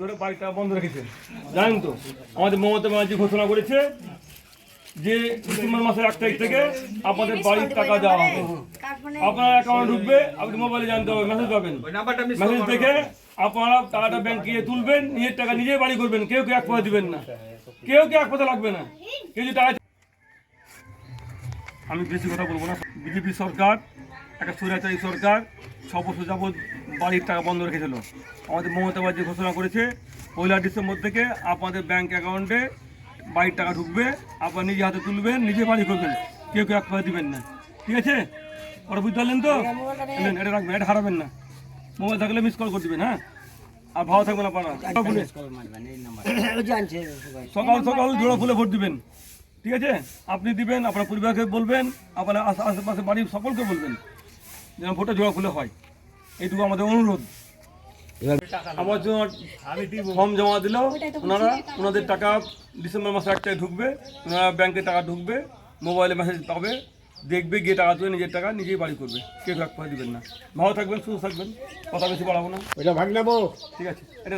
ধরে বাড়িটা বন্ধ রেখেছেন জানেন তো আমাদের মমতা ব্যানার্জি ঘোষণা করেছে যে ডিসেম্বর মাসের এক তারিখ থেকে আপনাদের বাড়ির টাকা দেওয়া হবে। আপনার অ্যাকাউন্ট ঢুকবে আপনি মোবাইলে জানতে হবে মেসেজ পাবেন। মেসেজ দেখে আপনারা টাকাটা ব্যাংকে গিয়ে তুলবেন নিজের টাকা নিজে বাড়ি করবেন কেউ কেউ এক পয়সা দিবেন না। কেউ কেউ এক পয়সা লাগবে না। কেউ যদি টাকা আমি বেশি কথা বলব না। বিজেপি সরকার একটা স্বৈরাচারী সরকার ছ বছর যাবৎ বাড়ির টাকা বন্ধ রেখেছিল। আমাদের মমতা ব্যানার্জি ঘোষণা করেছে পয়লা ডিসেম্বর থেকে আপনাদের ব্যাংক অ্যাকাউন্টে বাড়ির টাকা ঢুকবে আপনার নিজে হাতে তুলবেন নিজে বাড়ি করবেন কেউ কেউ এক পয়সা দিবেন না। ঠিক আছে? ওরা বুঝতে পারলেন তো? এটা রাখবেন এটা হারাবেন না। মোবাইল থাকলে মিস কল করে দিবেন হ্যাঁ? আর ভালো থাকবেন আপনারা। সকাল সকাল জোড়া ফুলে ভোট দিবেন। ঠিক আছে? আপনি দিবেন আপনার পরিবারকে বলবেন আপনার আশে- আশেপাশে বাড়ির সকলকে বলবেন। যেন ভোটটা জোড়া খুলে হয়। এইটুকু আমাদের অনুরোধ। আমার জন্য ফর্ম জমা দিল। ওনারা ওনাদের টাকা ডিসেম্বর মাসে একটায় ঢুকবে। ওনারা ব্যাংকে টাকা ঢুকবে মোবাইলে মেসেজ পাবে। দেখবে গিয়ে টাকা তুলে নিজের টাকা নিজেই বাড়ি করবে। কেউ এক পয়সা দিবেন না। ভালো থাকবেন সুস্থ থাকবেন। কথা বেশি বাড়াবো না। ওইটা ভাগ নেব। ঠিক আছে। এটা